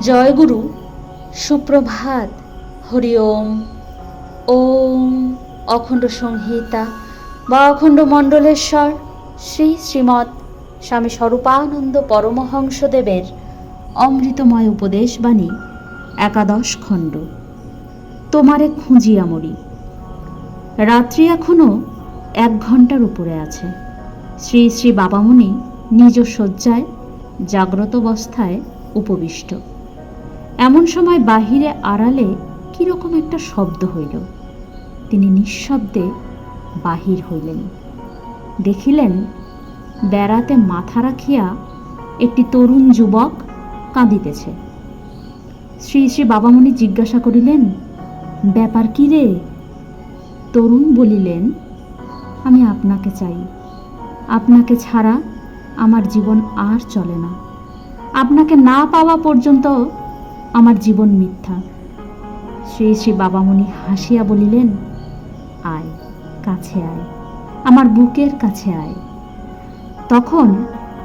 জয়গুরু, সুপ্রভাত, হরি ওম। ওম অখণ্ড সংহিতা, বা অখণ্ড মণ্ডলেশ্বর, শ্রী শ্রীমৎ স্বামী স্বরূপানন্দ পরমহংসদেবের অমৃতময় উপদেশ বাণী একাদশ খণ্ড। তোমারে খুঁজিয়া মরি রাত্রি এখনও এক ঘণ্টার উপরে আছে। শ্রী শ্রী বাবামণি নিজ শয্যায় জাগ্রত অবস্থায় উপবিষ্ট। এমন সময় বাহিরে আড়ালে কীরকম একটা শব্দ হইল। তিনি নিঃশব্দে বাহির হইলেন। দেখিলেন বেড়াতে মাথা রাখিয়া একটি তরুণ যুবক কাঁদিতেছে। শ্রী শ্রী বাবামণি জিজ্ঞাসা করিলেন, ব্যাপার কি রে? তরুণ বলিলেন, আমি আপনাকে চাই। আপনাকে ছাড়া আমার জীবন আর চলে না। আপনাকে না পাওয়া পর্যন্ত আমার জীবন মিথ্যা। শ্রী শ্রী বাবামণি হাসিয়া বলিলেন, আয়, কাছে আয়, আমার বুকের কাছে আয়। তখন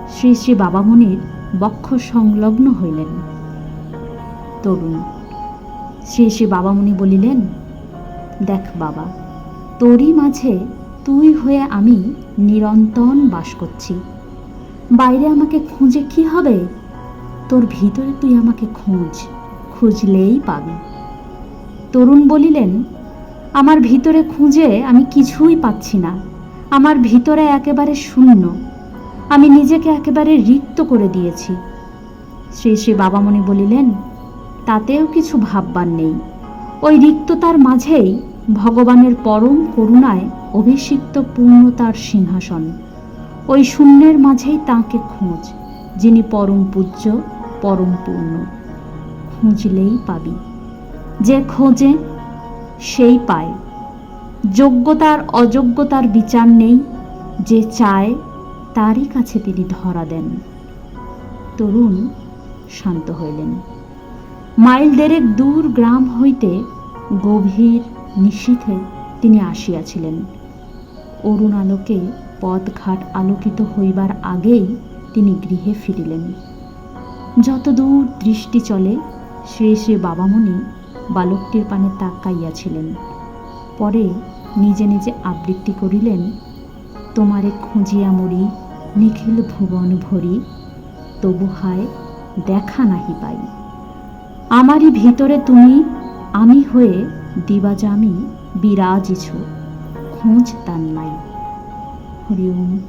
শ্রী শ্রী বাবামণির বক্ষ সংলগ্ন হইলেন। তরুণ, শ্রী শ্রী বাবামণি বলিলেন, দেখ বাবা, তোরই মাঝে তুই হয়ে আমি নিরন্তন বাস করছি। বাইরে আমাকে খুঁজে কি হবে? তোর ভিতরে তুই আমাকে খোঁজ। খুঁজলেই পাবি। তরুণ বলিলেন, আমার ভিতরে খুঁজে আমি কিছুই পাচ্ছি না। আমার ভিতরে একেবারে শূন্য। আমি নিজেকে একেবারে রিক্ত করে দিয়েছি। শ্রী শ্রী বাবামণি বলিলেন, তাতেও কিছু ভাববার নেই। ওই রিক্ততার মাঝেই ভগবানের পরম করুণায় অভিষিক্ত পূর্ণতার সিংহাসন। ওই শূন্যের মাঝেই তাঁকে খোঁজ, যিনি পরম পূজ্য, পরম পূর্ণ। খুঁজলেই পাবি। যে খোঁজে, সেই পায়। যোগ্যতার অযোগ্যতার বিচার নেই, যে চায়, তারই কাছে তিনি ধরা দেন। তরুণ শান্ত হইলেন। মাইল দেড়েক দূর গ্রাম হইতে গভীর নিশীথে তিনি আসিয়াছিলেন। অরুণ আলোকে পথঘাট আলোকিত হইবার আগেই তিনি গৃহে ফিরিলেন। যতদূর দৃষ্টি চলে শ্রী শ্রী বাবামণি বালকটির পানে তাকাইয়াছিলেন। পরে নিজে নিজে আবৃত্তি করিলেন, তোমারে খুঁজিয়া মরি নিখিল ভুবন ভরি, তবু হায় দেখা নাহি পাই। আমারই ভিতরে তুমি, আমি হয়ে দিবা দিবাজামি বিরাজিছ খোঁজ তার নাই। হরি ওম